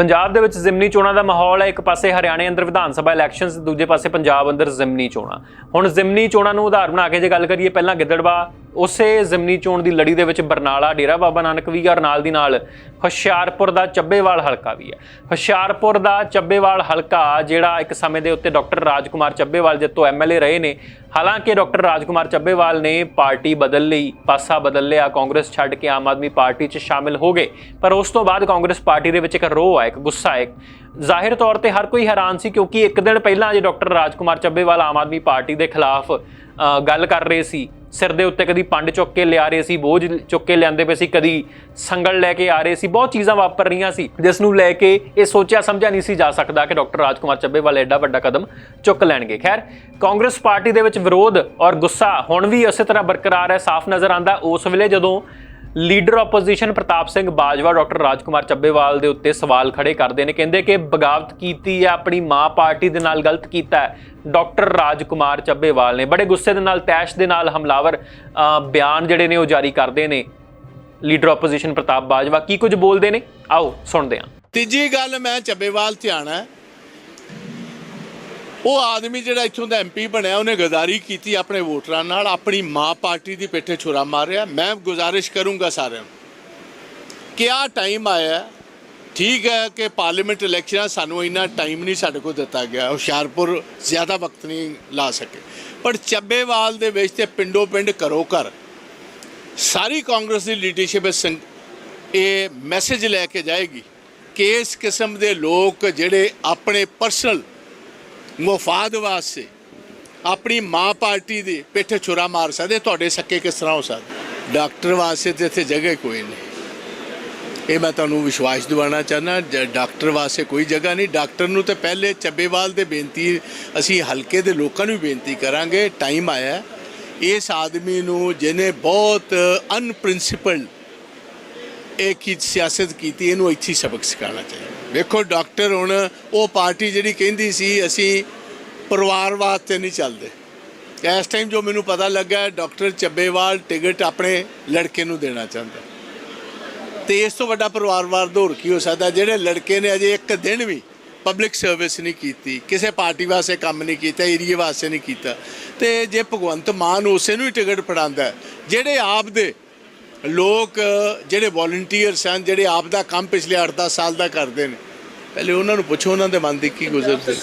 ਪੰਜਾਬ ਦੇ ਵਿੱਚ ਜ਼ਿਮਨੀ ਚੋਣਾਂ ਦਾ ਮਾਹੌਲ ਹੈ। ਇੱਕ ਪਾਸੇ ਹਰਿਆਣੇ ਅੰਦਰ ਵਿਧਾਨ ਸਭਾ ਇਲੈਕਸ਼ਨਸ ਦੂਜੇ ਪਾਸੇ ਪੰਜਾਬ ਅੰਦਰ ਜ਼ਿਮਨੀ ਚੋਣਾਂ। ਹੁਣ ਜ਼ਿਮਨੀ ਚੋਣਾਂ ਨੂੰ ਉਦਾਹਰਨ ਬਣਾ ਕੇ ਜੇ ਗੱਲ ਕਰੀਏ, ਪਹਿਲਾਂ ਗਿੱਦੜਵਾ ਉਸੇ ਜ਼ਿਮਨੀ ਚੋਣ ਦੀ ਲੜੀ ਦੇ ਵਿੱਚ ਬਰਨਾਲਾ ਡੇਰਾ ਬਾਬਾ ਨਾਨਕ ਵੀ ਹੈ ਔਰ ਨਾਲ ਦੀ ਨਾਲ ਹੁਸ਼ਿਆਰਪੁਰ ਦਾ ਚੱਬੇਵਾਲ ਹਲਕਾ ਵੀ ਹੈ ਹੁਸ਼ਿਆਰਪੁਰ ਦਾ ਚੱਬੇਵਾਲ ਹਲਕਾ ਜਿਹੜਾ ਇੱਕ ਸਮੇਂ ਦੇ ਉੱਤੇ ਡਾਕਟਰ ਰਾਜਕੁਮਾਰ ਚੱਬੇਵਾਲ ਜਿੱਤੋਂ ਐਮਐਲਏ ਰਹੇ ਨੇ, ਹਾਲਾਂਕਿ ਡਾਕਟਰ ਰਾਜਕੁਮਾਰ ਚੱਬੇਵਾਲ ਨੇ ਪਾਰਟੀ ਬਦਲ ਲਈ, ਪਾਸਾ ਬਦਲ ਲਿਆ, ਕਾਂਗਰਸ ਛੱਡ ਕੇ ਆਮ ਆਦਮੀ ਪਾਰਟੀ 'ਚ ਸ਼ਾਮਿਲ ਹੋ ਗਏ, ਪਰ ਉਸ ਤੋਂ ਬਾਅਦ ਕਾਂਗਰਸ ਪਾਰਟੀ ਦੇ ਵਿੱਚ ਇੱਕ ਰੋਹ ਹੈ ਇੱਕ ਗੁੱਸਾ ਹੈ ਜ਼ਾਹਿਰ ਤੌਰ ਤੇ ਹਰ ਕੋਈ ਹੈਰਾਨ ਸੀ ਕਿਉਂਕਿ ਇੱਕ ਦਿਨ ਪਹਿਲਾਂ ਜੇ ਡਾਕਟਰ ਰਾਜਕੁਮਾਰ ਚੱਬੇਵਾਲ ਆਮ ਆਦਮੀ ਪਾਰਟੀ ਦੇ ਖਿਲਾਫ ਗੱਲ ਕਰ ਰਹੇ ਸੀ ਸਿਰ ਦੇ ਉੱਤੇ ਕਦੀ ਪੰਡ ਚੁੱਕ ਕੇ ਲਿਆ ਰਹੇ ਸੀ, ਬੋਝ ਚੁੱਕ ਕੇ ਲਿਆਂਦੇ ਪਏ ਸੀ, ਕਦੀ ਸੰਗਲ ਲੈ ਕੇ ਆ ਰਹੇ ਸੀ, ਬਹੁਤ ਚੀਜ਼ਾਂ ਵਾਪਰ ਰਹੀਆਂ ਸੀ, ਜਿਸ ਨੂੰ ਲੈ ਕੇ ਇਹ ਸੋਚਿਆ ਸਮਝਿਆ ਨਹੀਂ ਸੀ ਜਾ ਸਕਦਾ ਕਿ ਡਾਕਟਰ ਰਾਜਕੁਮਾਰ ਚੱਬੇਵਾਲ ਐਡਾ ਵੱਡਾ ਕਦਮ ਚੁੱਕ ਲੈਣਗੇ। ਖੈਰ, ਕਾਂਗਰਸ ਪਾਰਟੀ ਦੇ ਵਿੱਚ ਵਿਰੋਧ ਔਰ ਗੁੱਸਾ ਹੁਣ ਵੀ ਉਸੇ ਤਰ੍ਹਾਂ ਬਰਕਰਾਰ ਹੈ, ਸਾਫ਼ ਨਜ਼ਰ ਆਂਦਾ ਉਸ ਵੇਲੇ ਜਦੋਂ leader opposition Pratap Singh Bajwa, doctor Rajkumar Chabbewal ਦੇ ਉੱਤੇ ਸਵਾਲ ਖੜੇ ਕਰਦੇ ਨੇ, ਕਹਿੰਦੇ ਕਿ ਬਗਾਵਤ ਕੀਤੀ ਹੈ, ਆਪਣੀ ਮਾਂ ਪਾਰਟੀ ਦੇ ਨਾਲ ਗਲਤ ਕੀਤਾ ਹੈ, ਡਾਕਟਰ ਰਾਜਕੁਮਾਰ ਚੱਬੇਵਾਲ ਨੇ। ਬੜੇ ਗੁੱਸੇ ਦੇ ਨਾਲ, ਤੈਸ਼ ਦੇ ਨਾਲ ਹਮਲਾਵਰ ਬਿਆਨ ਜਿਹੜੇ ਨੇ ਉਹ ਜਾਰੀ ਕਰਦੇ ਨੇ ਲੀਡਰ ਆਪੋਜੀਸ਼ਨ ਪ੍ਰਤਾਪ ਬਾਜਵਾ। ਕੀ ਕੁਝ ਬੋਲਦੇ ਨੇ? ਆਓ, ਸੁਣਦੇ ਹਾਂ। ਤੀਜੀ ਗੱਲ ਮੈਂ ਚੱਬੇਵਾਲ ਧਿਆਣਾ ਉਹ ਆਦਮੀ ਜਿਹੜਾ ਇੱਥੋਂ ਦਾ ਐਮਪੀ ਬਣਿਆ, ਉਹਨੇ ਗਦਾਰੀ ਕੀਤੀ ਆਪਣੇ ਵੋਟਰਾਂ ਨਾਲ, ਆਪਣੀ ਮਾਂ ਪਾਰਟੀ ਦੀ ਪਿੱਠੇ ਛੁਰਾ ਮਾਰਿਆ। ਮੈਂ ਗੁਜ਼ਾਰਿਸ਼ ਕਰੂੰਗਾ ਸਾਰਿਆਂ ਨੂੰ ਕਿ ਆ ਟਾਈਮ ਆਇਆ, ਠੀਕ ਹੈ ਕਿ ਪਾਰਲੀਮੈਂਟ ਇਲੈਕਸ਼ਨਾਂ ਸਾਨੂੰ ਇੰਨਾ ਟਾਈਮ ਨਹੀਂ ਸਾਡੇ ਕੋਲ ਦਿੱਤਾ ਗਿਆ, ਹੁਸ਼ਿਆਰਪੁਰ ਜ਼ਿਆਦਾ ਵਕਤ ਨਹੀਂ ਲਾ ਸਕੇ। ਪਰ ਚੱਬੇਵਾਲ ਦੇ ਵਿੱਚ ਤੇ ਪਿੰਡੋ ਪਿੰਡ ਘਰੋ ਘਰ, ਸਾਰੀ ਕਾਂਗਰਸ ਦੀ ਲੀਡਰਸ਼ਿਪ ਇਸ ਇਹ ਮੈਸੇਜ ਲੈ ਕੇ ਜਾਏਗੀ ਕਿ ਇਸ ਕਿਸਮ ਦੇ ਲੋਕ ਜਿਹੜੇ ਆਪਣੇ ਪਰਸਨਲ ਮੁਫਾਦ ਵਾਸਤੇ ਆਪਣੀ ਮਾਂ ਪਾਰਟੀ ਦੀ ਪਿੱਠ ਛੁਰਾ ਮਾਰ ਸਕਦੇ, ਤੁਹਾਡੇ ਸੱਕੇ ਕਿਸ ਤਰ੍ਹਾਂ ਹੋ ਸਕਦੇ? ਡਾਕਟਰ ਵਾਸਤੇ ਤੇ ਇੱਥੇ ਜਗ੍ਹਾ ਕੋਈ ਨਹੀਂ। ਇਹ ਮੈਂ ਤੁਹਾਨੂੰ ਵਿਸ਼ਵਾਸ ਦਿਵਾਉਣਾ ਚਾਹੁੰਦਾ, ਜ- ਡਾਕਟਰ ਵਾਸਤੇ ਕੋਈ ਜਗ੍ਹਾ ਨਹੀਂ, ਡਾਕਟਰ ਨੂੰ ਤੇ ਪਹਿਲੇ ਚੱਬੇਵਾਲ ਦੇ ਬੇਨਤੀ, ਅਸੀਂ ਹਲਕੇ ਦੇ ਲੋਕਾਂ ਨੂੰ ਵੀ ਬੇਨਤੀ ਕਰਾਂਗੇ ਟਾਈਮ ਆਇਆ। ਇਸ ਆਦਮੀ ਨੂੰ, ਜਿਹਨੇ ਬਹੁਤ ਅਨਪ੍ਰਿੰਸੀਪਲ ਇਹ ਕੀ ਸਿਆਸਤ ਕੀਤੀ, ਇਹਨੂੰ ਇੱਥੇ ਸਬਕ ਸਿਖਾਉਣਾ ਚਾਹੀਦਾ। ਵੇਖੋ, ਡਾਕਟਰ ਹੁਣ ਉਹ ਪਾਰਟੀ ਜਿਹੜੀ ਕਹਿੰਦੀ ਸੀ, ਅਸੀਂ ਪਰਿਵਾਰਵਾਦ ਤੇ ਨਹੀਂ ਚੱਲਦੇ। ਇਸ ਟਾਈਮ ਜੋ ਮੈਨੂੰ ਪਤਾ ਲੱਗਾ, ਡਾਕਟਰ ਚੱਬੇਵਾਲ ਟਿਕਟ ਆਪਣੇ ਲੜਕੇ ਨੂੰ ਦੇਣਾ ਚਾਹੁੰਦਾ। ਤੇ ਇਸ ਤੋਂ ਵੱਡਾ ਪਰਿਵਾਰਵਾਦ ਹੋਰ ਕੀ ਹੋ ਸਕਦਾ, ਜਿਹੜੇ ਲੜਕੇ ਨੇ ਅਜੇ ਇੱਕ ਦਿਨ ਵੀ ਪਬਲਿਕ ਸਰਵਿਸ ਨਹੀਂ ਕੀਤੀ, ਕਿਸੇ ਪਾਰਟੀ ਵਾਸਤੇ ਕੰਮ ਨਹੀਂ ਕੀਤਾ ਏਰੀਏ ਵਾਸਤੇ ਨਹੀਂ ਕੀਤਾ। ਤੇ ਜੇ ਭਗਵੰਤ ਮਾਨ ਉਸੇ ਨੂੰ ਹੀ ਟਿਕਟ ਫੜਾਉਂਦਾ, ਜਿਹੜੇ ਆਪ ਦੇ ਲੋਕ ਜਿਹੜੇ ਵੋਲੰਟੀਅਰਸ ਹਨ, ਜਿਹੜੇ ਆਪ ਦਾ ਕੰਮ ਪਿਛਲੇ 8-10 ਸਾਲ ਦਾ ਕਰਦੇ ਨੇ, ਪਹਿਲੇ ਉਹਨਾਂ ਨੂੰ ਪੁੱਛੋ, ਉਹਨਾਂ ਦੇ ਮਨ ਦੀ ਕੀ ਗੁਜ਼ਰਦੇ